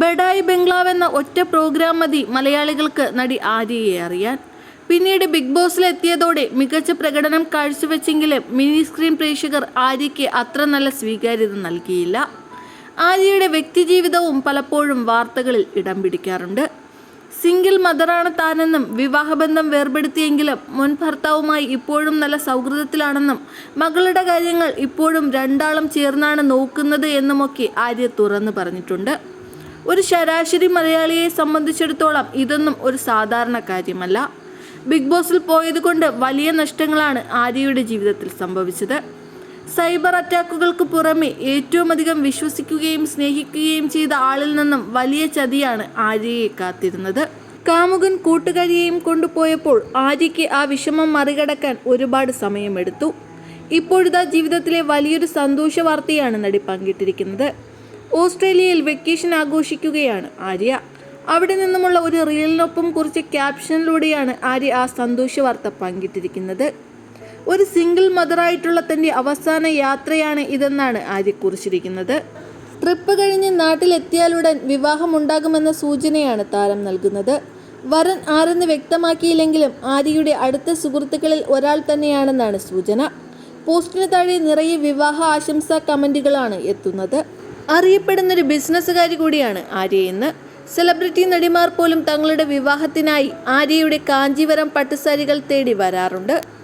ബഡായി ബംഗ്ലാവ് എന്ന ഒറ്റ പ്രോഗ്രാം മതി മലയാളികൾക്ക് നടി ആര്യയെ അറിയാൻ. പിന്നീട് ബിഗ് ബോസിലെത്തിയതോടെ മികച്ച പ്രകടനം കാഴ്ചവെച്ചെങ്കിലും മിനി സ്ക്രീൻ പ്രേക്ഷകർ ആര്യയ്ക്ക് അത്ര നല്ല സ്വീകാര്യത നൽകിയില്ല. ആര്യയുടെ വ്യക്തിജീവിതവും പലപ്പോഴും വാർത്തകളിൽ ഇടം പിടിക്കാറുണ്ട്. സിംഗിൾ മദറാണ് താനെന്നും വിവാഹബന്ധം വേർപെടുത്തിയെങ്കിലും മുൻ ഭർത്താവുമായി ഇപ്പോഴും നല്ല സൗഹൃദത്തിലാണെന്നും മകളുടെ കാര്യങ്ങൾ ഇപ്പോഴും രണ്ടാളും ചേർന്നാണ് നോക്കുന്നത് എന്നുമൊക്കെ ആര്യ തുറന്നു പറഞ്ഞിട്ടുണ്ട്. ഒരു ശരാശരി മലയാളിയെ സംബന്ധിച്ചിടത്തോളം ഇതൊന്നും ഒരു സാധാരണ കാര്യമല്ല. ബിഗ് ബോസിൽ പോയതുകൊണ്ട് വലിയ നഷ്ടങ്ങളാണ് ആര്യയുടെ ജീവിതത്തിൽ സംഭവിച്ചത്. സൈബർ അറ്റാക്കുകൾക്ക് പുറമെ ഏറ്റവും അധികം വിശ്വസിക്കുകയും സ്നേഹിക്കുകയും ചെയ്ത ആളിൽ നിന്നും വലിയ ചതിയാണ് ആര്യയെ കാത്തിരുന്നത്. കാമുകൻ കൂട്ടുകാരിയെയും കൊണ്ടുപോയപ്പോൾ ആര്യയ്ക്ക് ആ വിഷമം മറികടക്കാൻ ഒരുപാട് സമയമെടുത്തു. ഇപ്പോഴിതാ ജീവിതത്തിലെ വലിയൊരു സന്തോഷ വാർത്തയാണ് നടി പങ്കിട്ടിരിക്കുന്നത്. ഓസ്ട്രേലിയയിൽ വെക്കേഷൻ ആഘോഷിക്കുകയാണ് ആര്യ. അവിടെ നിന്നുമുള്ള ഒരു റീലിനൊപ്പം കുറിച്ച ക്യാപ്ഷനിലൂടെയാണ് ആര്യ ആ സന്തോഷ വാർത്ത പങ്കിട്ടിരിക്കുന്നത്. ഒരു സിംഗിൾ മദറായിട്ടുള്ള തന്റെ അവസാന യാത്രയാണ് ഇതെന്നാണ് ആര്യ കുറിച്ചിരിക്കുന്നത്. ട്രിപ്പ് കഴിഞ്ഞ് നാട്ടിലെത്തിയാലുടൻ വിവാഹമുണ്ടാകുമെന്ന സൂചനയാണ് താരം നൽകുന്നത്. വരൻ ആരെന്ന് വ്യക്തമാക്കിയില്ലെങ്കിലും ആര്യയുടെ അടുത്ത സുഹൃത്തുക്കളിൽ ഒരാൾ തന്നെയാണെന്നാണ് സൂചന. പോസ്റ്റിന് താഴെ നിറയെ വിവാഹ ആശംസാ കമന്റുകളാണ് എത്തുന്നത്. അറിയപ്പെടുന്നൊരു ബിസിനസ്സുകാരി കൂടിയാണ് ആര്യ എന്ന്. സെലിബ്രിറ്റി നടിമാർ പോലും തങ്ങളുടെ വിവാഹത്തിനായി ആര്യയുടെ കാഞ്ചീവരം പട്ടുസാരികൾ തേടി വരാറുണ്ട്.